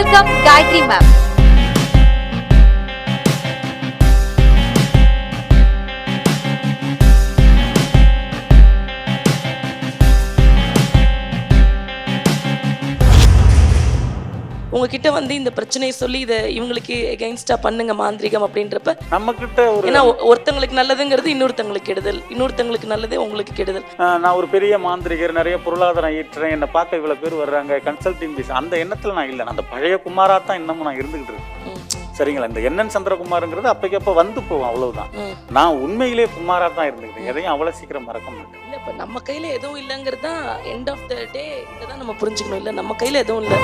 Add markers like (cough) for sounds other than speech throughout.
Welcome Gayatri ma'am உங்ககிட்ட வந்து இந்த பிரச்சனையை சொல்லி இதை இவங்களுக்கு எகெயின்ஸ்டா பண்ணுங்க மாந்திரிகம் அப்படின்றப்ப நம்ம கிட்ட ஒரு ஏன்னா ஒ- ஒருத்தங்களுக்கு நல்லதுங்கிறது இன்னொருத்தங்களுக்கு கெடுதல். இன்னொருத்தங்களுக்கு நல்லது உங்களுக்கு கெடுதல். நான் ஒரு பெரிய மாந்திரிகர் நிறைய பொருளாதாரம் ஈட்டுறேன் என்னை பார்க்க இவ்வளவு பேர் வர்றாங்க. கன்சல்டிங் ஃபீஸ் அந்த எண்ணத்துல நான் இல்லை. அந்த பழைய குமாரா தான் இன்னமும் நான் இருந்துகிட்டு இருக்கேன். ம், சரிங்களா? இந்த என்என் சந்திரகுமாருங்கிறது அப்பைக்கப்ப வந்து போகும் அவ்வளவுதான். நான் உண்மையிலே குமாரா தான் இருந்துக்கிட்டேன் எதையும் அவ்வளவு சீக்கிரம் மறக்க மாட்டேன். இல்ல இப்ப நம்ம கையில எதுவும் இல்லைங்கிறது தான் எண்ட் ஆஃப் த டே இதான் நம்ம புரிஞ்சுக்கணும். இல்ல நம்ம கையில எதுவும் இல்லை.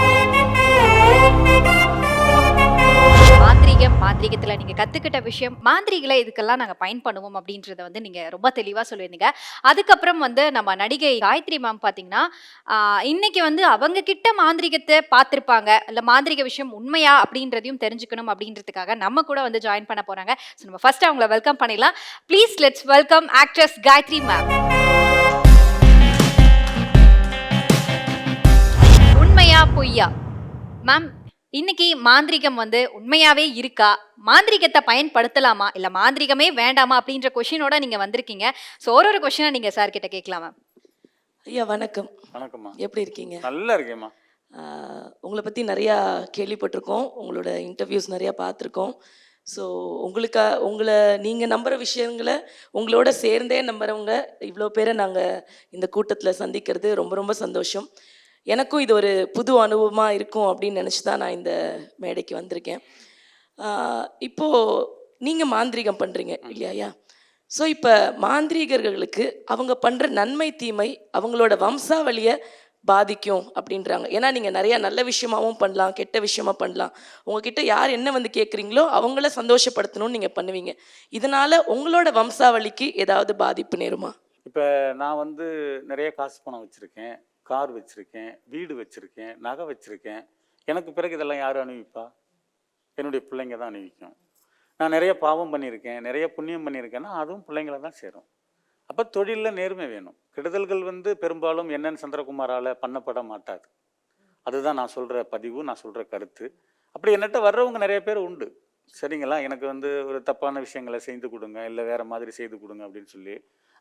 மாந்திரிகம் மாந்திரிகத்துல நீங்க கத்துக்கிட்ட விஷயம் மாந்திரிகளை இதுக்கெல்லாம் நாங்க பயன் பண்ணுவோம் அப்படின்றத வந்து நீங்க ரொம்ப தெளிவா சொல்லியிருந்தீங்க. அதுக்கப்புறம் வந்து நம்ம நடிகை காயத்ரி மேம் பாத்தீங்கன்னா இன்னைக்கு வந்து அவங்க கிட்ட மாந்திரிகத்தை பார்த்திருப்பாங்க இல்ல மாந்திரிக விஷயம் உண்மையா அப்படின்றதையும் தெரிஞ்சுக்கணும் அப்படின்றதுக்காக நம்ம கூட வந்து ஜாயின் பண்ண போறாங்க. ஸோ நம்ம ஃபர்ஸ்ட் அவங்கள வெல்கம் பண்ணிடலாம். Please let's welcome actress Gayathri ma'am. உண்மையா பொய்யா? மேம் இன்னைக்கு மாந்திரிகம் வந்து உண்மையாவே இருக்கா? மாந்திரிகத்தை பயன்படுத்தலாமா? இல்ல மாந்திரிகமே வேண்டாமா? அப்படின்ற கொஷினோட நீங்க வந்திருக்கீங்க. ஸோ ஒரு ஒரு கொஷினை நீங்க சார் கிட்ட கேட்கலாம் ஐயா வணக்கம். வணக்கம்மா. எப்படி இருக்கீங்க? நல்லா இருக்கேம்மா. உங்களை பற்றி நிறையா கேள்விப்பட்டிருக்கோம். உங்களோட இன்டர்வியூஸ் நிறையா பார்த்துருக்கோம். ஸோ உங்களுக்கா உங்களை நீங்கள் நம்புகிற விஷயங்களை உங்களோட சேர்ந்தே நம்புறவங்க இவ்வளோ பேரை நாங்கள் இந்த கூட்டத்தில் சந்திக்கிறது ரொம்ப ரொம்ப சந்தோஷம். எனக்கும் இது ஒரு புது அனுபவமாக இருக்கும் அப்படின்னு நினச்சி தான் நான் இந்த மேடைக்கு வந்திருக்கேன். ஆஹ், இப்போ நீங்கள் மாந்திரீகம் பண்ணுறீங்க இல்லையா? ஸோ இப்போ மாந்திரீகர்களுக்கு அவங்க பண்ணுற நன்மை தீமை அவங்களோட வம்சாவளியை பாதிக்கும் அப்படின்றாங்க. ஏன்னா நீங்கள் நிறைய நல்ல விஷயமாவும் பண்ணலாம் கெட்ட விஷயமா பண்ணலாம். உங்ககிட்ட யார் என்ன வந்து கேட்குறீங்களோ அவங்கள சந்தோஷப்படுத்தணும்னு நீங்கள் பண்ணுவீங்க. இதனால உங்களோட வம்சாவளிக்கு ஏதாவது பாதிப்பு நேருமா? இப்போ நான் வந்து நிறைய காசு பணம் வச்சுருக்கேன். கார் வச்சுருக்கேன் வீடு வச்சுருக்கேன் நகை வச்சுருக்கேன். எனக்கு பிறகு இதெல்லாம் யார் அணிவிப்பா? என்னுடைய பிள்ளைங்க தான் அணிவிக்கும். நான் நிறைய பாவம் பண்ணியிருக்கேன் நிறைய புண்ணியம் பண்ணியிருக்கேன்னா அதுவும் பிள்ளைங்கள தான் சேரும். அப்போ தொழிலில் நேர்மை வேணும். கெடுதல்கள் வந்து பெரும்பாலும் என்னென்னு சந்திரகுமாரால் பண்ணப்பட மாட்டாது. அதுதான் நான் சொல்கிற பதிவு நான் சொல்கிற கருத்து. அப்படி என்னட்ட வர்றவங்க நிறைய பேர் உண்டு. சரிங்களா? எனக்கு வந்து ஒரு தப்பான விஷயங்களை செய்து கொடுங்க இல்லை வேறு மாதிரி செய்து கொடுங்க அப்படின்னு சொல்லி.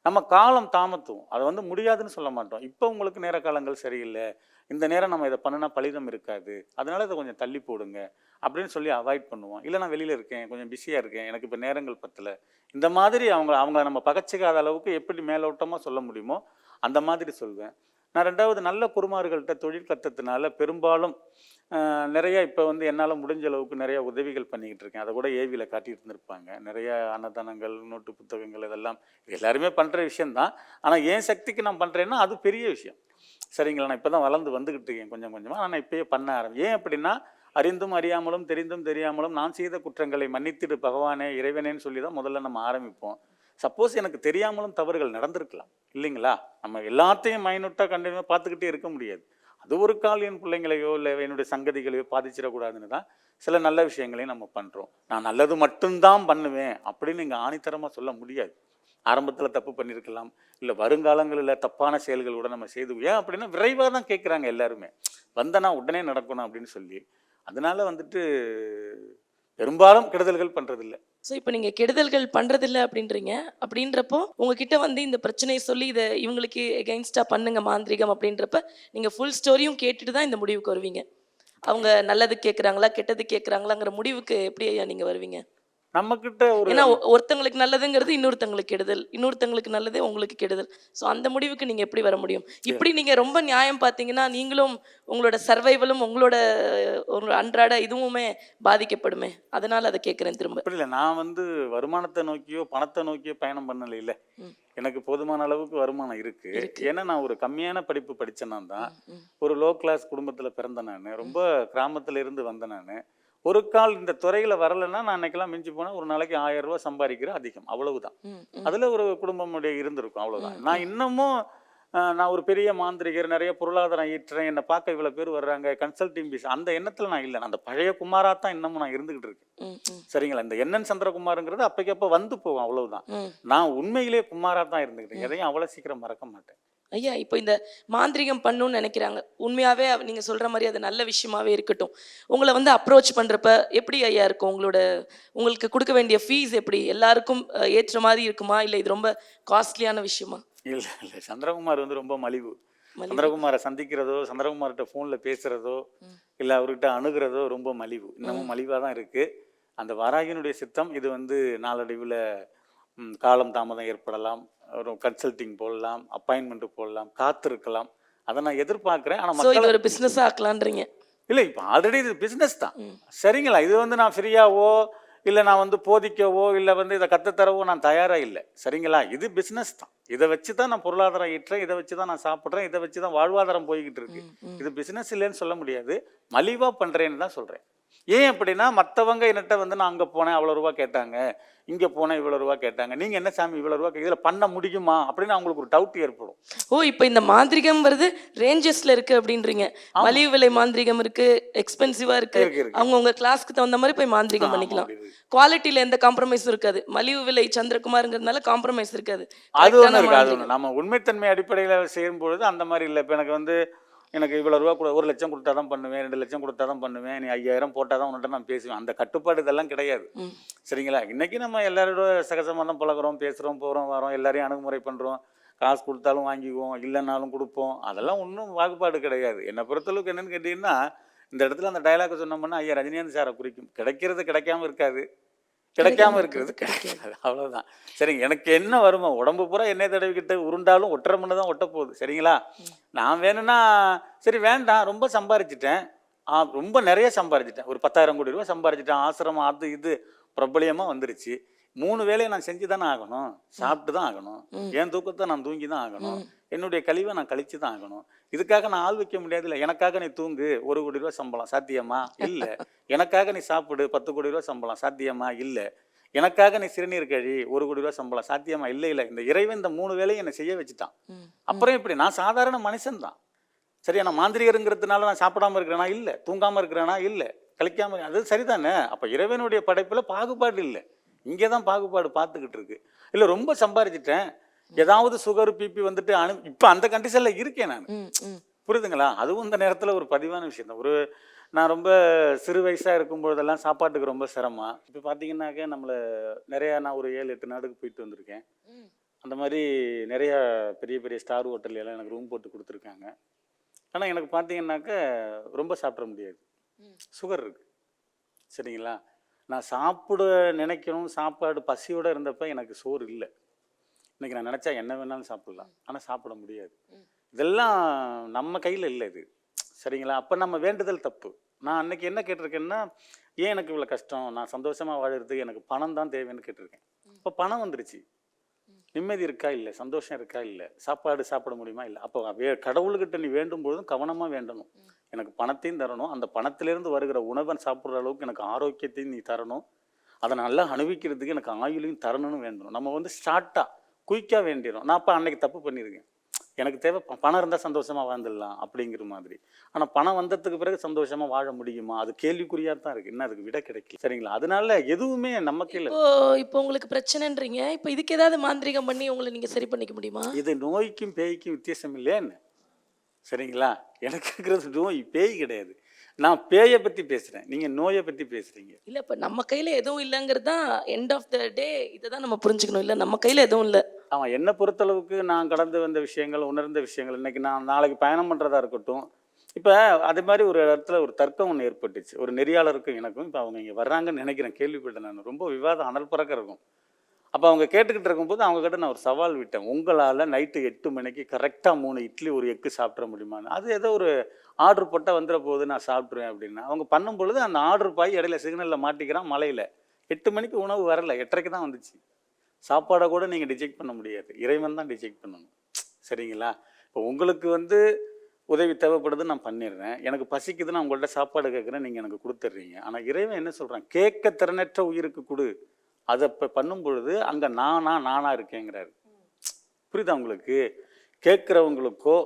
நம்ம காலம் தாமத்தும். அதை வந்து முடியாதுன்னு சொல்ல மாட்டோம். இப்போ உங்களுக்கு நேர காலங்கள் சரியில்லை. இந்த நேரம் நம்ம இதை பண்ணினா பலிதம் இருக்காது. அதனால இதை கொஞ்சம் தள்ளி போடுங்க. அப்படின்னு சொல்லி அவாய்ட் பண்ணுவோம். இல்லை நான் வெளியில் இருக்கேன். கொஞ்சம் பிஸியாக இருக்கேன். எனக்கு இப்போ நேரங்கள் பத்தல. இந்த மாதிரி அவங்க அவங்க நம்ம பகச்சிக்காத அளவுக்கு எப்படி மேலோட்டமாக சொல்ல முடியுமோ அந்த மாதிரி சொல்வேன். நான் ரெண்டாவது நல்ல குருமார்கள்ட்ட தொழில் கற்றதுனால பெரும்பாலும் நிறையா இப்போ வந்து என்னால் முடிஞ்ச அளவுக்கு நிறையா உதவிகள் பண்ணிக்கிட்டு இருக்கேன். அதை கூட ஏவியில் காட்டிகிட்டு இருந்திருப்பாங்க. நிறையா அன்னதானங்கள் நோட்டு புத்தகங்கள் இதெல்லாம் எல்லாருமே பண்ணுற விஷயந்தான் ஆனால் என் சக்திக்கு நான் பண்ணுறேன்னா அது பெரிய விஷயம். சரிங்களா? நான் இப்போ தான் வளர்ந்து வந்துக்கிட்டு இருக்கேன் கொஞ்சம் கொஞ்சமாக ஆனால் இப்போயே பண்ண ஆரம்பி ஏன் அப்படின்னா அறிந்தும் அறியாமலும் தெரிந்தும் தெரியாமலும் நான் செய்த குற்றங்களை மன்னித்திடு பகவானே இறைவனேன்னு சொல்லி தான் முதல்ல நம்ம ஆரம்பிப்போம். சப்போஸ் எனக்கு தெரியாமலும் தவறுகள் நடந்திருக்கலாம் இல்லைங்களா? நம்ம எல்லாத்தையும் மைனூட்டாக கண்டினியூவாக பார்த்துக்கிட்டே இருக்க முடியாது. அது ஒரு கால் என் பிள்ளைங்களையோ இல்லை என்னுடைய சங்கதிகளையோ பாதிச்சிடக்கூடாதுன்னு தான் சில நல்ல விஷயங்களையும் நம்ம பண்ணுறோம் நான் நல்லது மட்டும்தான் பண்ணுவேன் அப்படின்னு நீங்கள் ஆணித்தரமாக சொல்ல முடியாது. ஆரம்பத்தில் தப்பு பண்ணியிருக்கலாம் இல்லை வருங்காலங்களில் தப்பான செயல்கள் கூட நம்ம செய்து ஏன் அப்படின்னா விரைவாக தான் கேட்குறாங்க எல்லாருமே. வந்தனா உடனே நடக்கணும் அப்படின்னு சொல்லி. அதனால வந்துட்டு பெரும்பாலும் கெடுதல்கள் பண்ணுறதில்ல ஸோ இப்போ நீங்கள் கெடுதல்கள் பண்ணுறதில்ல அப்படின்றீங்க. அப்படின்றப்போ உங்ககிட்ட வந்து இந்த பிரச்சனையை சொல்லி இதை இவங்களுக்கு எகெயின்ஸ்டாக பண்ணுங்க மாந்திரிகம் அப்படின்றப்ப நீங்கள் ஃபுல் ஸ்டோரியும் கேட்டுட்டு தான் இந்த முடிவுக்கு வருவீங்க. அவங்க நல்லது கேட்குறாங்களா கெட்டது கேட்குறாங்களாங்கிற முடிவுக்கு எப்படி ஐயா நீங்கள் வருவீங்க? நம்மக்கிட்ட ஒரு ஏன்னா ஒருத்தங்களுக்கு நல்லதுங்கிறது இன்னொருத்தங்களுக்கு கெடுதல். இன்னொருத்தங்களுக்கு நல்லது உங்களுக்கு கெடுதல். ஸோ அந்த முடிவுக்கு நீங்கள் எப்படி வர முடியும்? இப்படி நீங்கள் ரொம்ப நியாயம் பார்த்தீங்கன்னா நீங்களும் உங்களோட சர்வைவலும் உங்களோட ஒரு அன்றாட இதுவுமே பாதிக்கப்படுமே. அதனால அதை கேட்குறேன் திரும்ப. இல்லை. நான் வந்து வருமானத்தை நோக்கியோ பணத்தை நோக்கியோ பயணம் பண்ணல இல்ல. எனக்கு போதுமான அளவுக்கு வருமானம் இருக்கு. ஏன்னா நான் ஒரு கம்மியான படிப்பு படிச்சேன்னா தான். ஒரு லோ கிளாஸ் குடும்பத்துல பிறந்த நான். ரொம்ப கிராமத்துல இருந்து வந்த நான். ஒரு கால் இந்த துறையில வரலைன்னா நான் அன்னைக்கெல்லாம் மிஞ்சி போனா ஒரு நாளைக்கு ஆயிரம் ரூபாய் சம்பாதிக்கிறேன் அதிகம் அவ்வளவுதான். அதுல ஒரு குடும்பமுடைய இருந்திருக்கும் அவ்வளவுதான். நான் இன்னமும் நான் ஒரு பெரிய மாந்திரிகர் நிறைய பொருளாதாரம் ஈட்டுறேன் என்னை பார்க்க இவ்வளவு பேர் வர்றாங்க கன்சல்டிங் ஃபீஸ் அந்த எண்ணத்துல நான் இல்லை. அந்த பழைய குமாரா தான் இன்னமும் நான் இருந்துகிட்டு இருக்கேன். சரிங்களா? இந்த என்என் சந்திரகுமாருங்கிறது அப்பைக்கப்ப வந்து போகும் அவ்வளவுதான். நான் உண்மையிலே குமாரா தான் இருந்துக்கிட்டேன் எதையும் அவ்வளவு சீக்கிரம் மறக்க மாட்டேன். ஐயா இப்போ இந்த மாந்திரிகம் பண்ணணும்னு நினைக்கிறாங்க. உண்மையாவே அவ- நீங்க சொல்ற மாதிரி அது நல்ல விஷயமாவே இருக்கட்டும். உங்களை வந்து அப்ரோச் பண்றப்ப எப்படி ஐயா இருக்கும்? உங்களோட உங்களுக்கு கொடுக்க வேண்டிய ஃபீஸ் எப்படி? எல்லாருக்கும் ஏற்ற மாதிரி இருக்குமா? இல்லை இது ரொம்ப காஸ்ட்லியான விஷயமா? இல்லை இல்லை. சந்திரகுமார் வந்து ரொம்ப மலிவு. சந்திரகுமாரை சந்திக்கிறதோ சந்திரகுமார்கிட்ட ஃபோனில் பேசுகிறதோ இல்லை அவர்கிட்ட அணுகிறதோ ரொம்ப மலிவு. இன்னமும் மலிவாக தான் இருக்குது அந்த வராகினுடைய சித்தம் இது வந்து நாளடைவில் காலம் தாமதம் ஏற்படலாம் ஒரு கன்சல்டிங் போடலாம் அப்பாயின்மெண்ட் போடலாம் காத்திருக்கலாம். அதை நான் எதிர்பார்க்குறேன் ஆனால் மக்கள் ஒரு பிஸ்னஸ் ஆக்கலான்றீங்க. இல்லை இப்போ ஆல்ரெடி இது பிஸ்னஸ் தான். சரிங்களா இது வந்து நான் ஃப்ரீயாவோ இல்லை நான் வந்து போதிக்கவோ இல்லை வந்து இதை கற்றுத்தரவோ நான் தயாராக இல்லை. சரிங்களா இது பிஸ்னஸ் தான். இதை வச்சு தான் நான் பொருளாதாரம் ஈட்டுறேன் இதை வச்சு தான் நான் சாப்பிட்றேன் இதை வச்சு தான் வாழ்வாதாரம் போய்கிட்டு இருக்கு. இது பிஸ்னஸ் இல்லைன்னு சொல்ல முடியாது. மலிவாக பண்ணுறேன்னு தான் சொல்கிறேன் ஏன் அப்படின்னா மற்றவங்க என்கிட்ட வந்து நான் அங்கே போனேன் அவ்வளோ ரூபா கேட்டாங்க. இங்கே போனேன் இவ்வளோ ரூபா கேட்டாங்க. நீங்கள் என்ன சாமி இவ்வளோ ரூபா இதில் பண்ண முடியுமா? அப்படின்னு அவங்களுக்கு ஒரு டவுட் ஏற்படும். ஓ இப்போ இந்த மாந்திரிகம் வருது ரேஞ்சஸ்ல இருக்கு அப்படின்றீங்க. மலிவு விலை மாந்திரிகம் இருக்கு எக்ஸ்பென்சிவா இருக்கு. இருக்கு, இருக்கு. அவங்க உங்க கிளாஸ்க்கு தகுந்த மாதிரி போய் மாந்திரிகம் பண்ணிக்கலாம். குவாலிட்டியில எந்த காம்ப்ரமைஸும் இருக்காது. மலிவு விலை சந்திரகுமாருங்கிறதுனால காம்ப்ரமைஸ் இருக்காது. அது ஒன்று ஆன இருக்கு அது மாந்திரிகம். ஒன்று நம்ம உண்மைத்தன்மை அடிப்படையில் செய்யும் பொழுது அந்த மாதிரி இல்லை. இப்போ எனக்கு வந்து எனக்கு இவ்வளோ ரூபா கொடு ஒரு லட்சம் கொடுத்தா தான் பண்ணுவேன் ரெண்டு லட்சம் கொடுத்தா தான் பண்ணுவேன் நீ ஐயாயிரம் போட்டால் தான் உன்கிட்ட நான் பேசுவேன். அந்த கட்டுப்பாடு இதெல்லாம் கிடையாது. சரிங்களா? இன்னைக்கு நம்ம எல்லாரோட சகஜமாக தான் பழகுறோம் பேசுகிறோம் போகிறோம் வரோம் எல்லாரையும் அணுகுமுறை பண்ணுறோம் காசு கொடுத்தாலும் வாங்கிக்குவோம் இல்லைன்னாலும் கொடுப்போம். அதெல்லாம் ஒன்றும் வாக்குப்பாடு கிடையாது. என்னை பொறுத்தளவுக்கு என்னன்னு கேட்டிங்கன்னா இந்த இடத்துல அந்த டயலாக் சொன்னோம்னா ஐயா ரஜினிகாந்த் சாரை குறிக்கும். கிடைக்கிறது கிடைக்காம இருக்காது. கிடைக்காம இருக்கிறது. கிடைக்காது (laughs) அவ்வளவுதான். சரிங்க எனக்கு என்ன வருமா உடம்பு பூரா எண்ணெய் தடவிக்கிட்டு உருண்டாலும் ஒட்டரை மண்ணு தான் ஒட்ட போகுது சரிங்களா நான் வேணும்னா சரி வேண்டாம் ரொம்ப சம்பாரிச்சிட்டேன். ஆ ரொம்ப நிறைய சம்பாரிச்சிட்டேன். ஒரு பத்தாயிரம் கோடி ரூபாய் சம்பாரிச்சிட்டேன். ஆசிரமம் அது இது பிரபலியமாக வந்துருச்சு. மூணு வேலையை நான் செஞ்சு தானே ஆகணும். சாப்பிட்டு தான் ஆகணும் என் தூக்கத்தை நான் தூங்கி தான் ஆகணும் என்னுடைய கழிவை நான் கழிச்சு தான் ஆகணும். இதுக்காக நான் ஆள் வைக்க முடியாதுல்ல. எனக்காக நீ தூங்கு. ஒரு கோடி ரூபாய் சம்பளம். சாத்தியமா? இல்லை. எனக்காக நீ சாப்பிடு. பத்து கோடி ரூபாய் சம்பளம். சாத்தியமா? இல்லை. எனக்காக நீ சிறுநீர் கழி. ஒரு கோடி ரூபாய் சம்பளம். சாத்தியமா? இல்லை இல்லை. இந்த இறைவன் இந்த மூணு வேலையும் என்னை செய்ய வச்சுட்டான். அப்புறம் எப்படி? நான் சாதாரண மனுஷன் தான் சரியா? நான் மாந்திரிகருங்கிறதுனால நான் சாப்பிடாம இருக்கிறேனா? இல்லை. தூங்காம இருக்கிறேனா? இல்லை. கழிக்காம அது சரிதானே? அப்போ இறைவனுடைய படைப்புல பாகுபாடு இல்லை. இங்கே தான் பாகுபாடு பார்த்துக்கிட்டு இருக்கு இல்லை ரொம்ப சம்பாரிச்சிட்டேன். ஏதாவது சுகர் பிபி வந்துட்டு அனு இப்போ அந்த கண்டிஷனில் இருக்கேன் நான். புரியுதுங்களா? அதுவும் இந்த நேரத்தில் ஒரு பதிவான விஷயம் தான் ஒரு நான் ரொம்ப சிறு வயசாக இருக்கும்பொழுதெல்லாம் சாப்பாட்டுக்கு ரொம்ப சிரமம். இப்போ பார்த்தீங்கன்னாக்க நம்மளை நிறையா நான் ஒரு ஏழு எட்டு நாடுக்கு போயிட்டு வந்திருக்கேன். அந்த மாதிரி நிறையா பெரிய பெரிய ஸ்டார் எல்லாம் எனக்கு ரூம் போட்டு கொடுத்துருக்காங்க. ஆனால் எனக்கு பார்த்தீங்கன்னாக்க ரொம்ப சாப்பிட முடியாது. சுகர் இருக்கு. சரிங்களா? நான் சாப்பிட நினைக்கணும் சாப்பாடு பசியோடு இருந்தப்ப எனக்கு சோறு இல்லை. இன்னைக்கு நான் நினச்சா என்ன வேணாலும் சாப்பிடலாம். ஆனால் சாப்பிட முடியாது. இதெல்லாம் நம்ம கையில் இல்லை இது. சரிங்களா? அப்போ நம்ம வேண்டுதல் தப்பு. நான் அன்னைக்கு என்ன கேட்டிருக்கேன்னா ஏன் எனக்கு இவ்வளோ கஷ்டம்? நான் சந்தோஷமாக வாழறதுக்கு எனக்கு பணம் தான் தேவைன்னு கேட்டிருக்கேன். இப்போ பணம் வந்துருச்சு. நிம்மதி இருக்கா இல்லை? சந்தோஷம் இருக்கா இல்லை? சாப்பாடு சாப்பிட முடியுமா இல்லை? அப்போ வே கடவுள்கிட்ட நீ வேண்டும் பொழுதும் கவனமாக வேண்டணும் எனக்கு பணத்தையும் தரணும். அந்த பணத்திலிருந்து வருகிற உணவை சாப்பிட்ற அளவுக்கு எனக்கு ஆரோக்கியத்தையும் நீ தரணும். அதை நல்லா அனுபவிக்கிறதுக்கு எனக்கு ஆயுளையும் தரணும்னு வேண்டணும். நம்ம வந்து ஸ்டார்ட்டாக குயிக்காக வேண்டிடும் நான் அப்போ அன்னைக்கு தப்பு பண்ணியிருக்கேன். எனக்கு தேவை பணம் இருந்தால் சந்தோஷமாக வாழ்ந்துடலாம் அப்படிங்கிற மாதிரி. ஆனால் பணம் வந்ததுக்கு பிறகு சந்தோஷமாக வாழ முடியுமா? அது கேள்விக்குறியாக தான் இருக்குது இன்னும் அதுக்கு விட கிடைக்கல. சரிங்களா? அதனால எதுவுமே நம்ம கையில் இப்போ உங்களுக்கு பிரச்சனைன்றீங்க. இப்போ இதுக்கு ஏதாவது மாந்திரிகம் பண்ணி உங்களை நீங்க சரி பண்ணிக்க முடியுமா? இது நோய்க்கும் பேய்க்கும் வித்தியாசம் இல்லையா என்ன? சரிங்களா? எனக்கு இருக்கிறது நோய் பேய் கிடையாது. நான் பேயை பற்றி பேசுகிறேன் நீங்கள் நோயை பற்றி பேசுகிறீங்க இல்ல இப்ப நம்ம கையில எதுவும் இல்லைங்கிறது தான் எண்ட் ஆஃப் த டே இதை தான் நம்ம புரிஞ்சுக்கணும். இல்ல நம்ம கையில எதுவும் இல்ல. அவன் என்னை பொறுத்தளவுக்கு நான் கடந்து வந்த விஷயங்கள் உணர்ந்த விஷயங்கள் இன்னைக்கு நான் நாளைக்கு பயணம் பண்ணுறதா இருக்கட்டும். இப்போ அது மாதிரி ஒரு இடத்துல ஒரு தர்க்கம் ஒன்று ஏற்பட்டுச்சு. ஒரு நெறியாளருக்கும் எனக்கும் இப்போ அவங்க இங்கே வர்றாங்கன்னு நினைக்கிறேன். கேள்விப்பட்டேன் நான். ரொம்ப விவாதம் அனல் பறக்க இருக்கும். அப்போ அவங்க கேட்டுக்கிட்டு இருக்கும்போது அவங்கக்கிட்ட நான் ஒரு சவால் விட்டேன். உங்களால் நைட்டு எட்டு மணிக்கு கரெக்டாக மூணு இட்லி ஒரு எக்கு சாப்பிட முடியுமான்னு. அது ஏதோ ஒரு ஆர்டர் போட்டால் வந்துட போகுது நான் சாப்பிட்ருவேன் அப்படின்னு. அவங்க பண்ணும் பொழுது அந்த ஆர்டர் பாய் இடையில சிக்னலில் மாட்டிக்கிறான் மலையில். எட்டு மணிக்கு உணவு வரல எட்டரைக்கு தான் வந்துச்சு. சாப்பாடை கூட நீங்கள் டிஜெக்ட் பண்ண முடியாது. இறைவன் தான் டிஜெக்ட் பண்ணணும். சரிங்களா? இப்போ உங்களுக்கு வந்து உதவி தேவைப்படுது நான் பண்ணிடுறேன். எனக்கு பசிக்குதுன்னு நான் உங்கள்கிட்ட சாப்பாடு கேட்குறேன் நீங்கள் எனக்கு கொடுத்துட்றீங்க. ஆனால் இறைவன் என்ன சொல்கிறான் கேட்க திறனற்ற உயிருக்கு கொடு. அதை இப்போ பண்ணும் பொழுது அங்கே நானா நானா இருக்கேங்கிறாரு. புரியுதா உங்களுக்கு? கேட்குறவங்களுக்கோ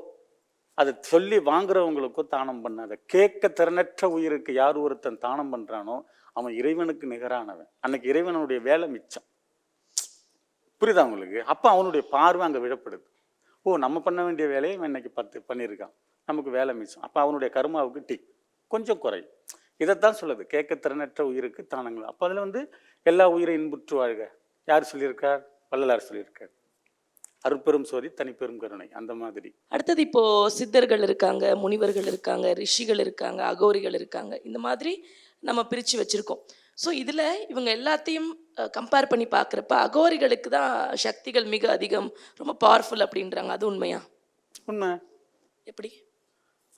அதை சொல்லி வாங்குறவங்களுக்கோ தானம் பண்ணாத. கேட்க திறனற்ற உயிருக்கு யார் ஒருத்தன் தானம் பண்ணுறானோ அவன் இறைவனுக்கு நிகரானவன். அன்னைக்கு இறைவனுடைய வேலை மிச்சம். புரியுதா உங்களுக்கு? அப்போ அவனுடைய பார்வை அங்கே விழப்படுது. ஓ நம்ம பண்ண வேண்டிய வேலையை இவன் இன்னைக்கு பத்து பண்ணியிருக்கான் நமக்கு வேலை மிச்சம். அப்போ அவனுடைய கருமாவுக்கு டிக் கொஞ்சம் குறையும் இதைத்தான் சொல்லுது. கேட்க திறனற்ற உயிருக்கு தானங்கள். அப்போ அதில் வந்து எல்லா உயிரை இன்புற்று வாழ்க. யார் சொல்லியிருக்கார்? வள்ளலார் சொல்லியிருக்கார். அருட்பெரும் சோதி தனிப்பெரும் கருணை அந்த மாதிரி. அடுத்தது இப்போ சித்தர்கள் இருக்காங்க முனிவர்கள் இருக்காங்க ரிஷிகள் இருக்காங்க அகோரிகள் இருக்காங்க. இந்த மாதிரி நம்ம பிரித்து வச்சிருக்கோம். ஸோ இதில் இவங்க எல்லாத்தையும் கம்பேர் பண்ணி பார்க்குறப்ப அகோரிகளுக்கு தான் சக்திகள் மிக அதிகம் ரொம்ப பவர்ஃபுல் அப்படின்றாங்க. அது உண்மையா? உண்மை. எப்படி?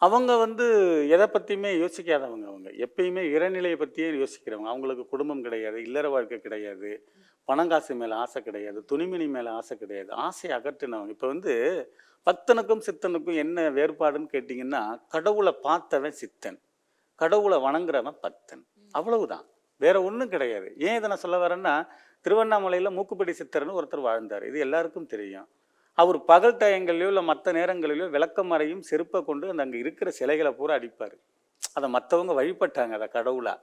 அவங்க வந்து எதை பற்றியுமே யோசிக்காதவங்க அவங்க. எப்பயுமே இறைநிலையை பற்றியே யோசிக்கிறவங்க. அவங்களுக்கு குடும்பம் கிடையாது இல்லற வாழ்க்கை கிடையாது பணங்காசு மேலே ஆசை கிடையாது துணிமணி மேலே ஆசை கிடையாது ஆசையை அகற்றினவங்க. இப்போ வந்து பக்தனுக்கும் சித்தனுக்கும் என்ன வேறுபாடுன்னு கேட்டிங்கன்னா கடவுளை பார்த்தவன் சித்தன். கடவுளை வணங்குறவன் பக்தன். அவ்வளவுதான். வேற ஒன்றும் கிடையாது. ஏன் இதை நான் சொல்ல வரேன்னா திருவண்ணாமலையில் மூக்குப்படி சித்தர்னு ஒருத்தர் வாழ்ந்தார். இது எல்லாருக்கும் தெரியும். அவர் பகல் டயங்கள்லையோ இல்லை மற்ற நேரங்களிலோ விளக்கமறையும் செருப்பை கொண்டு அந்த அங்கே இருக்கிற சிலைகளை பூரா அடிப்பார். அதை மற்றவங்க வழிபட்டாங்க அதை கடவுளா.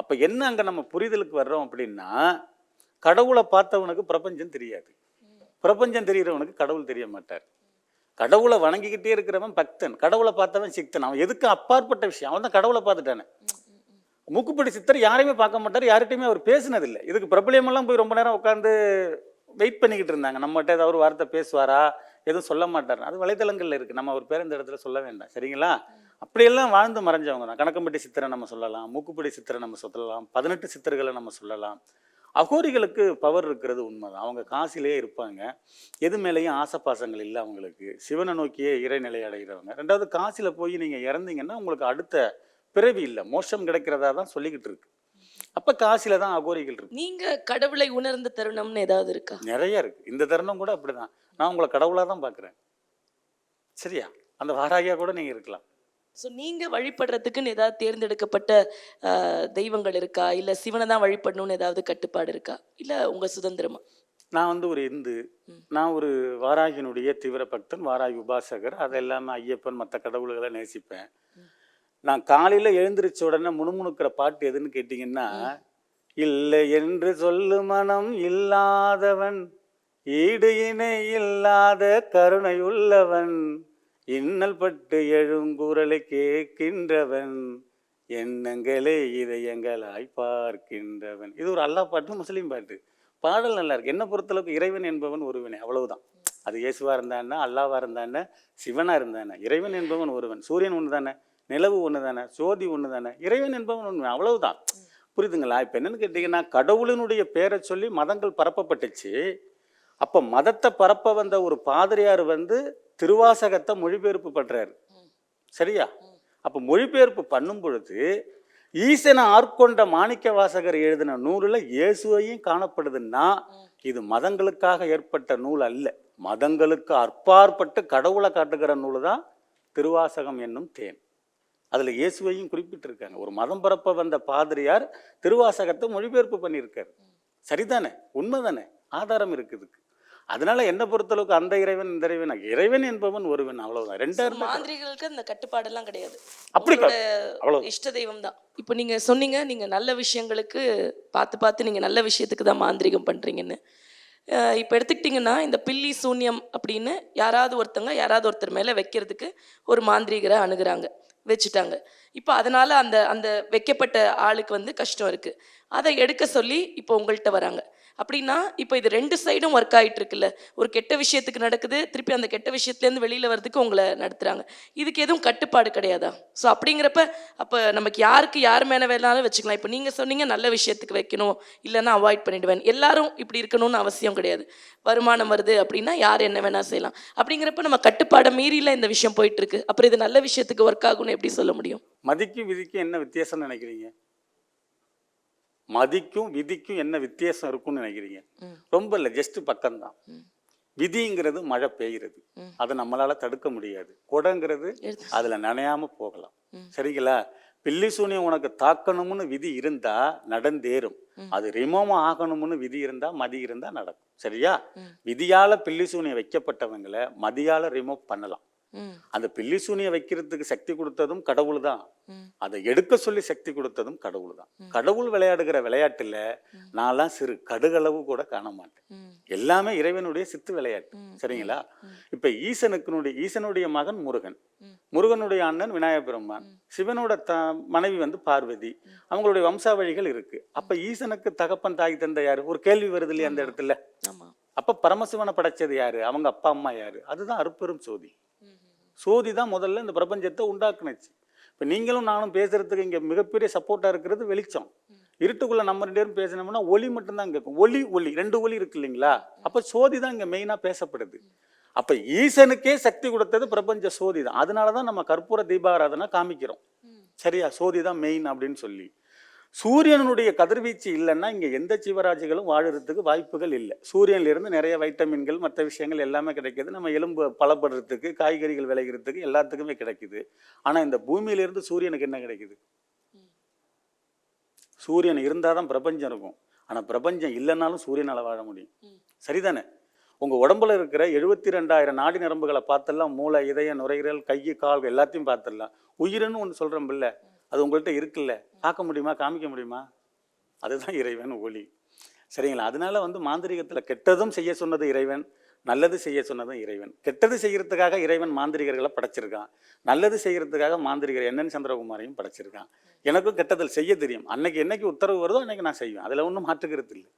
அப்போ என்ன அங்கே நம்ம புரிதலுக்கு வர்றோம் அப்படின்னா கடவுளை பார்த்தவனுக்கு பிரபஞ்சம் தெரியாது. பிரபஞ்சம் தெரிகிறவனுக்கு கடவுள் தெரிய மாட்டார். கடவுளை வணங்கிக்கிட்டே இருக்கிறவன் பக்தன். கடவுளை பார்த்தவன் சிக்தன் அவன் எதுக்கு அப்பாற்பட்ட விஷயம்? அவன் தான் கடவுளை பார்த்துட்டானே. மூக்குப்படி சித்தர் யாரையுமே பார்க்க மாட்டார். யார்கிட்டையுமே அவர் பேசினதில்லை. இதுக்கு பிரபலியமெல்லாம் போய் ரொம்ப நேரம் உட்காந்து வெயிட் பண்ணிக்கிட்டு இருந்தாங்க. நம்மகிட்ட ஏதாவது ஒரு வார்த்தை பேசுவாரா? எதுவும் சொல்ல மாட்டார் அது வலைதளங்களில் இருக்குது நம்ம அவர் பேர் இந்த இடத்துல சொல்ல வேண்டாம். சரிங்களா? அப்படியெல்லாம் வாழ்ந்து மறைஞ்சவங்க தான். கணக்கம்பட்டி சித்திரை நம்ம சொல்லலாம். மூக்குப்படி சித்திரை நம்ம சொல்லலாம். பதினெட்டு சித்தர்களை நம்ம சொல்லலாம். அகோரிகளுக்கு பவர் இருக்கிறது உண்மைதான். அவங்க காசிலேயே இருப்பாங்க. எது மேலேயும் ஆசைப்பாசங்கள் இல்லை அவங்களுக்கு. சிவனை நோக்கியே இறைநிலை அடைகிறவங்க. ரெண்டாவது காசில் போய் நீங்கள் இறந்தீங்கன்னா உங்களுக்கு அடுத்த பிறவி இல்லை. மோஷம் கிடைக்கிறதா தான் சொல்லிக்கிட்டு இருக்கு. அப்போ காசில தான் அகோரிகள் இருக்கு. நீங்க கடவுளை உணர்ந்த தருணம்னு ஏதாவது இருக்கா? நிறைய இருக்கு. இந்த தருணம் கூட அப்படிதான். நான் உங்களை கடவுளாக தான் பார்க்குறேன். சரியா? அந்த வாராகியா கூட நீங்கள் இருக்கலாம். ஸோ நீங்க வழிபடுறதுக்குன்னு ஏதாவது தேர்ந்தெடுக்கப்பட்ட தெய்வங்கள் இருக்கா? இல்ல சிவனை தான் வழிபடணும்னு ஏதாவது கட்டுப்பாடு இருக்கா? இல்ல உங்க சுதந்திரமா? நான் வந்து ஒரு இந்து. நான் ஒரு வாராகியினுடைய தீவிர பக்தன் வாராகி உபாசகர். அது எல்லாமே ஐயப்பன் மற்ற கடவுள்களை நேசிப்பேன். நான் காலையில் எழுந்திரிச்ச உடனே முணுமுணுக்கிற பாட்டு எதுன்னு கேட்டிங்கன்னா இல்லை என்று சொல்லு மனம் இல்லாதவன் ஈடு இணை இல்லாத கருணை உள்ளவன் இன்னல் பட்டு எழுங்குரலை கேட்கின்றவன் எண்ணங்களே இதயங்களாய் பார்க்கின்றவன். இது ஒரு அல்லா பாட்டு முஸ்லீம் பாட்டு. பாடல் நல்லா இருக்கு. என்ன பொறுத்தளவுக்கு இறைவன் என்பவன் ஒருவனே அவ்வளவுதான். அது இயேசுவா இருந்தான்னா அல்லாவா இருந்தானே சிவனா இருந்தானே இறைவன் என்பவன் ஒருவன் சூரியன் ஒன்று தானே நிலவு ஒன்று தானே சோதி ஒன்று தானே இறைவன் என்பவன் ஒன்று அவ்வளவுதான். புரியுதுங்களா? இப்போ என்னென்னு கேட்டிங்கன்னா கடவுளினுடைய பேரை சொல்லி மதங்கள் பரப்பப்பட்டுச்சு. அப்போ மதத்தை பரப்ப வந்த ஒரு பாதிரியார் வந்து திருவாசகத்தை மொழிபெயர்ப்பு பண்ணுறாரு சரியா? அப்போ மொழிபெயர்ப்பு பண்ணும் பொழுது ஈசனை ஆட்கொண்ட மாணிக்க வாசகர் எழுதின நூலில் இயேசுவையும் காணப்படுதுன்னா இது மதங்களுக்காக ஏற்பட்ட நூல் அல்ல. மதங்களுக்கு அற்பாற்பட்டு கடவுளை காட்டுகிற நூல் தான் திருவாசகம் என்னும் தேன். அதில் இயேசுவையும் குறிப்பிட்டிருக்காங்க. ஒரு மதம் பரப்ப வந்த பாதிரியார் திருவாசகத்தை மொழிபெயர்ப்பு பண்ணியிருக்காரு. சரிதானே? உண்மைதானே? ஆதாரம் இருக்குதுக்கு அதனால என்ன பொறுத்தளவுக்கு அந்த இறைவன் இந்த இறைவன் இறைவன் என்பவன் ஒருவன் அவ்வளவுதான். ரெண்டாயிரம் மாந்திரிகளுக்கு அந்த கட்டுப்பாடெல்லாம் கிடையாது. அப்படி அவ்வளவு இஷ்ட தெய்வம் தான். இப்போ நீங்க சொன்னீங்க நீங்க நல்ல விஷயங்களுக்கு பார்த்து பார்த்து நீங்க நல்ல விஷயத்துக்கு தான் மாந்திரிகம் பண்றீங்கன்னு. இப்போ எடுத்துக்கிட்டிங்கன்னா இந்த பில்லி சூன்யம் அப்படின்னு யாராவது ஒருத்தங்க யாராவது ஒருத்தர் மேலே வைக்கிறதுக்கு ஒரு மாந்திரிகரை அணுகுறாங்க. வச்சுட்டாங்க. இப்போ அதனால் அந்த அந்த வைக்கப்பட்ட ஆளுக்கு வந்து கஷ்டம் இருக்குது அதை எடுக்க சொல்லி இப்போ உங்கள்கிட்ட வராங்க. அப்படின்னா இப்போ இது ரெண்டு சைடும் ஒர்க் ஆகிட்டு இருக்குல்ல ஒரு கெட்ட விஷயத்துக்கு நடக்குது திருப்பி அந்த கெட்ட விஷயத்துலேருந்து வெளியில் வர்றதுக்கு உங்களை நடத்துகிறாங்க இதுக்கு எதுவும் கட்டுப்பாடு கிடையாதா? ஸோ அப்படிங்கிறப்ப அப்போ நமக்கு யாருக்கு யார் மேலே வேணாலும் வச்சுக்கலாம். இப்போ நீங்கள் சொன்னீங்க நல்ல விஷயத்துக்கு வைக்கணும் இல்லைன்னா அவாய்ட் பண்ணிவிடுவேன் எல்லாரும் இப்படி இருக்கணும்னு அவசியம் கிடையாது. வருமானம் வருது அப்படின்னா யார் என்ன வேணால் செய்யலாம். அப்படிங்கிறப்ப நம்ம கட்டுப்பாடை மீறியில் இந்த விஷயம் போயிட்டுருக்கு. அப்புறம் இது நல்ல விஷயத்துக்கு ஒர்க் ஆகும்னு எப்படி சொல்ல முடியும்? மதிக்கும் விதிக்கும் என்ன வித்தியாசம்னு நினைக்கிறீங்க? மதிக்கும் விதிக்கும் என்ன வித்தியாசம் இருக்கும்னு நினைக்கிறீங்க. ரொம்ப இல்லை ஜஸ்ட் பக்கம்தான். விதிங்கிறது மழை பெய்கிறது. அதை நம்மளால தடுக்க முடியாது. குடங்கிறது அதுல நனையாம போகலாம். சரிங்களா? பில்லி சூனியம் உனக்கு தாக்கணும்னு விதி இருந்தா நடந்தேறும். அது ரிமோவ் ஆகணும்னு விதி இருந்தா மதி இருந்தா நடக்கும். சரியா. விதியால பில்லி சூனியம் வைக்கப்பட்டவங்களை மதியால ரிமூவ் பண்ணலாம். அந்த பில்லி சூனிய வைக்கிறதுக்கு சக்தி கொடுத்ததும் கடவுள் தான் அதை எடுக்க சொல்லி சக்தி கொடுத்ததும் கடவுள் தான் கடவுள் விளையாடுகிற விளையாட்டுல நான்லாம் சிறு கடுகளவு கூட காண மாட்டேன் எல்லாமே இறைவனுடைய சித்து விளையாட்டு. சரிங்களா? இப்ப ஈசனுக்குனுடைய ஈசனுடைய மகன் முருகன். முருகனுடைய அண்ணன் விநாயகப் பெருமான். சிவனோட த மனைவி வந்து பார்வதி. அவங்களுடைய வம்சாவழிகள் இருக்கு. அப்ப ஈசனுக்கு தகப்பன் தாய் தந்தை யாரு? ஒரு கேள்வி வருது இல்லையா அந்த இடத்துல? ஆமா. அப்ப பரமசிவனை படைச்சது யாரு? அவங்க அப்பா அம்மா யாரு? அதுதான் அருப்பெரும் சோதி. சோதி தான் முதல்ல இந்த பிரபஞ்சத்தை உண்டாக்குனுச்சு. இப்ப நீங்களும் நானும் பேசுறதுக்கு இங்க மிகப்பெரிய சப்போர்ட்டா இருக்கிறது வெளிச்சம். இருட்டுக்குள்ள நம்ம ரெண்டு பேரும் பேசினோம்னா ஒளி மட்டும்தான் கேட்கும் ஒளி ஒளி ரெண்டு ஒளி இருக்கு இல்லைங்களா? அப்ப சோதி தான் இங்க மெயினா பேசப்படுது. அப்ப ஈசனுக்கே சக்தி கொடுத்தது பிரபஞ்ச சோதி தான். அதனாலதான் நம்ம கற்பூர தீபாராதனை காமிக்கிறோம். சரியா? சோதி தான் மெயின் அப்படின்னு சொல்லி. சூரியனுடைய கதிர்வீச்சு இல்லைன்னா இங்க எந்த ஜீவராஜிகளும் வாழறதுக்கு வாய்ப்புகள் இல்லை. சூரியன்ல இருந்து நிறைய வைட்டமின்கள் மற்ற விஷயங்கள் எல்லாமே கிடைக்குது. நம்ம எலும்பு பலப்படுறதுக்கு காய்கறிகள் விளைகிறதுக்கு எல்லாத்துக்குமே கிடைக்குது. ஆனா இந்த பூமியில இருந்து சூரியனுக்கு என்ன கிடைக்குது? சூரியன் இருந்தால் தான் பிரபஞ்சம் இருக்கும். ஆனா பிரபஞ்சம் இல்லைன்னாலும் சூரியனால வாழ முடியும். சரிதானே? உங்க உடம்புல இருக்கிற எழுபத்தி ரெண்டாயிரம் நாடி நரம்புகளை பார்த்துடலாம். மூளை இதய நுரையீரல் கை கால் எல்லாத்தையும் பார்த்துடலாம். உயிர்னு ஒன்று சொல்கிறோம்ல அது உங்கள்கிட்ட இருக்குல்ல. பார்க்க முடியுமா? காமிக்க முடியுமா? அதுதான் இறைவன் ஒளி. சரிங்களா? அதனால வந்து மாந்திரிகத்தில் கெட்டதும் செய்ய சொன்னது இறைவன் நல்லது செய்ய சொன்னதும் இறைவன். கெட்டது செய்கிறதுக்காக இறைவன் மாந்திரிகர்களை படைச்சிருக்கான். நல்லது செய்கிறதுக்காக மாந்திரிகர் என்என் சந்திரகுமாரையும் படைச்சிருக்கான். எனக்கும் கெட்டதில் செய்ய தெரியும். அன்னைக்கு என்னைக்கு உத்தரவு வருதோ அன்னைக்கு நான் செய்வேன். அதில் ஒன்றும் மாற்றுக்கிறது இல்லை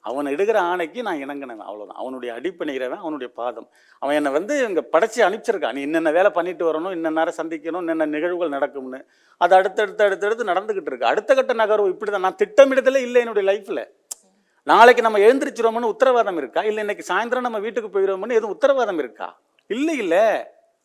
அவன் எடுக்கிற ஆணைக்கு நான் இணங்கினவன் அவ்வளோதான் அவனுடைய அடிப்பணிகிறவன் அவனுடைய பாதம். அவன் என்னை வந்து இங்கே படைச்சி அனுப்பிச்சிருக்கான் நீ இன்னென்ன வேலை பண்ணிட்டு வரணும் இன்ன நேரம் சந்திக்கணும் இன்னென்ன நிகழ்வுகள் நடக்கும்னு. அது அடுத்தடுத்து அடுத்தடுத்து நடந்துக்கிட்டு இருக்கு. அடுத்த கட்ட நகர்வு இப்படி தான் நான் திட்டமிடுதலே இல்லை என்னுடைய லைஃப்பில் நாளைக்கு நம்ம எழுந்திரிச்சிரோம்னு உத்தரவாதம் இருக்கா? இல்லை இன்னைக்கு சாயந்தரம் நம்ம வீட்டுக்கு போயிடுவோம்னு எதுவும் உத்தரவாதம் இருக்கா? இல்லை இல்லை.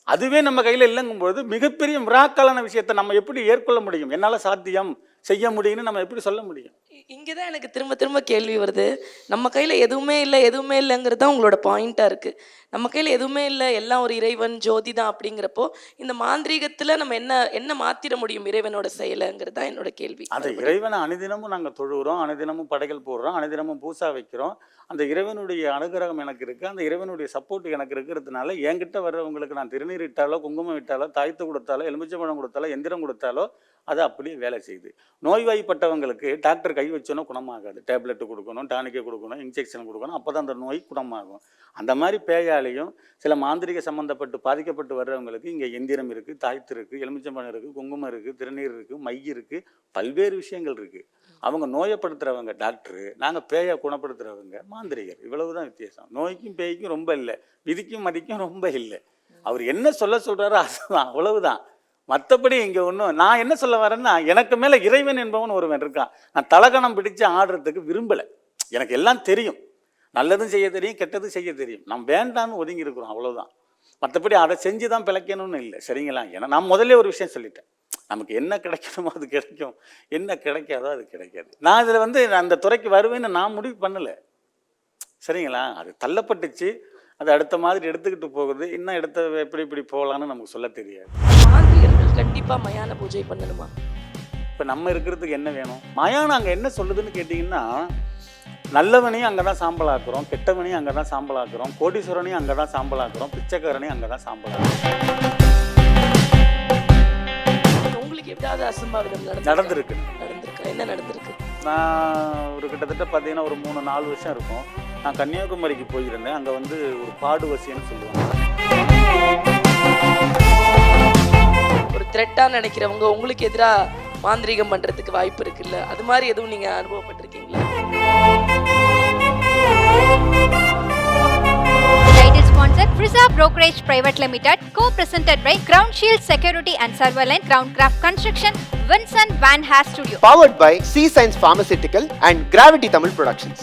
அதுவே நம்ம கையில் இல்லைங்கும்போது மிகப்பெரிய மிராக்கலான விஷயத்தை நம்ம எப்படி ஏற்கொள்ள முடியும்? என்னால் சாத்தியம்? செய்ய முடியும்னு நம்ம எப்படி சொல்ல முடியும்? இ- இங்கதான் எனக்கு திரும்ப திரும்ப கேள்வி வருது. நம்ம கையில எதுவுமே இல்லை எதுவுமே இல்லைங்கிறது தான் உங்களோட பாயிண்டா இருக்கு. நம்ம கையில எதுவுமே இல்லை எல்லாம் ஒரு இறைவன் ஜோதி தான் அப்படிங்கிறப்போ இந்த மாந்திரீகத்துல நம்ம என்ன என்ன மாத்திர முடியும் இறைவனோட செயலைங்கிறது தான் என்னோட கேள்வி. அந்த இறைவனை அனுதினமும் நாங்கள் தொழுகிறோம் அனுதினமும் படைகள் போடுறோம் அனுதினமும் பூசா வைக்கிறோம். அந்த இறைவனுடைய அனுகிரகம் எனக்கு இருக்குது அந்த இறைவனுடைய சப்போர்ட் எனக்கு இருக்கிறதுனால என்கிட்ட வர்றவங்களுக்கு நான் திருநீர் இட்டாலோ குங்குமம் இட்டாலோ தாய்த்து கொடுத்தாலோ எலுமிச்சம்பழம் கொடுத்தாலோ எந்திரம் கொடுத்தாலோ அது அப்படியே வேலை செய்யுது. நோய்வாய்ப்பட்டவங்களுக்கு டாக்டர் கை வச்சோன்னா குணமாகாது. டேப்லெட் கொடுக்கணும் டானிக்கை கொடுக்கணும் இன்ஜெக்ஷன் கொடுக்கணும் அப்போ தான் அந்த நோய் குணமாகும். அந்த மாதிரி பேயாலையும் சில மாந்திரிக சம்மந்தப்பட்டு பாதிக்கப்பட்டு வர்றவங்களுக்கு இங்கே எந்திரம் இருக்குது தாய்த்து இருக்குது எலுமிச்சம்பழம் இருக்குது குங்குமம் இருக்குது திருநீர் இருக்குது மை இருக்குது பல்வேறு விஷயங்கள் இருக்குது அவங்க நோயப்படுத்துறவங்க டாக்டரு நாங்கள் பேயை குணப்படுத்துறவங்க மாந்திரிகர் இவ்வளவுதான் வித்தியாசம். நோய்க்கும் பேய்க்கும் ரொம்ப இல்லை விதிக்கும் மதிக்கும் ரொம்ப இல்லை. அவர் என்ன சொல்ல சொல்றாரோ அதுதான் அவ்வளவுதான். மற்றபடி இங்கே ஒன்றும் நான் என்ன சொல்ல வரேன்னா எனக்கு மேலே இறைவன் என்பவன் ஒருவன் இருக்கான். நான் தலகணம் பிடிச்சு ஆடுறதுக்கு விரும்பலை. எனக்கு எல்லாம் தெரியும். நல்லதும் செய்ய தெரியும் கெட்டதும் செய்ய தெரியும். நம்ம வேண்டான்னு ஒதுங்கி இருக்கிறோம் அவ்வளோதான் மற்றபடி அதை செஞ்சு தான் பிழைக்கணும்னு இல்லை. சரிங்களா? ஏன்னா நான் முதல்ல ஒரு விஷயம் சொல்லிட்டேன். நமக்கு என்ன கிடைக்கணுமோ அது கிடைக்கும். என்ன கிடைக்காதோ அது கிடைக்காது. நான் இதில் வந்து அந்த துறைக்கு வருவேன்னு நான் முடிவு பண்ணலை. சரிங்களா? அது தள்ளப்பட்டுச்சு. அது அடுத்த மாதிரி எடுத்துக்கிட்டு போகுது. இன்னும் எடுத்த எப்படி இப்படி போகலான்னு நமக்கு சொல்ல தெரியாது. மாந்திரிகர்கள் கண்டிப்பா மயான பூஜை பண்ணணுமா? இப்போ நம்ம இருக்கிறதுக்கு என்ன வேணும்? மயானம் அங்கே என்ன சொல்லுதுன்னு கேட்டிங்கன்னா நல்லவனையும் அங்கே தான் சாம்பலாக்குறோம் கெட்டவனையும் அங்கே தான் சாம்பலாக்குறோம் கோடீஸ்வரனையும் அங்கே தான் சாம்பலாக்குறோம் பிச்சைக்காரனையும் அங்கே தான் சாம்பலாக்குறோம். உங்களுக்கு எப்படியாவது அசம்பாவிதம் நடந்திருக்கு? நடந்திருக்கா. என்ன நடந்திருக்கு? நான் ஒரு கிட்டத்தட்ட பார்த்தீங்கன்னா ஒரு மூணு நாலு வருஷம் இருக்கும். நான் கன்னியாகுமரிக்கு போயிருந்தேன். அங்கே வந்து ஒரு பாடுவசின்னு சொல்லுவாங்க. ஒரு த்ரெட்டா நினைக்கிறவங்க உங்களுக்கு எதிரா மாந்திரீகம் பண்றதுக்கு வாய்ப்பு இருக்குல்ல அது மாதிரி எதுவும் நீங்க அனுபவப்பட்டிருக்கீங்களா Title sponsor Frisa Brokerage Private Limited, co-presented by Crown Shield Security and Surveillance, Groundcraft Construction, Vincent Van Haas Studio. powered by C Science Pharmaceutical and Gravity Tamil Productions.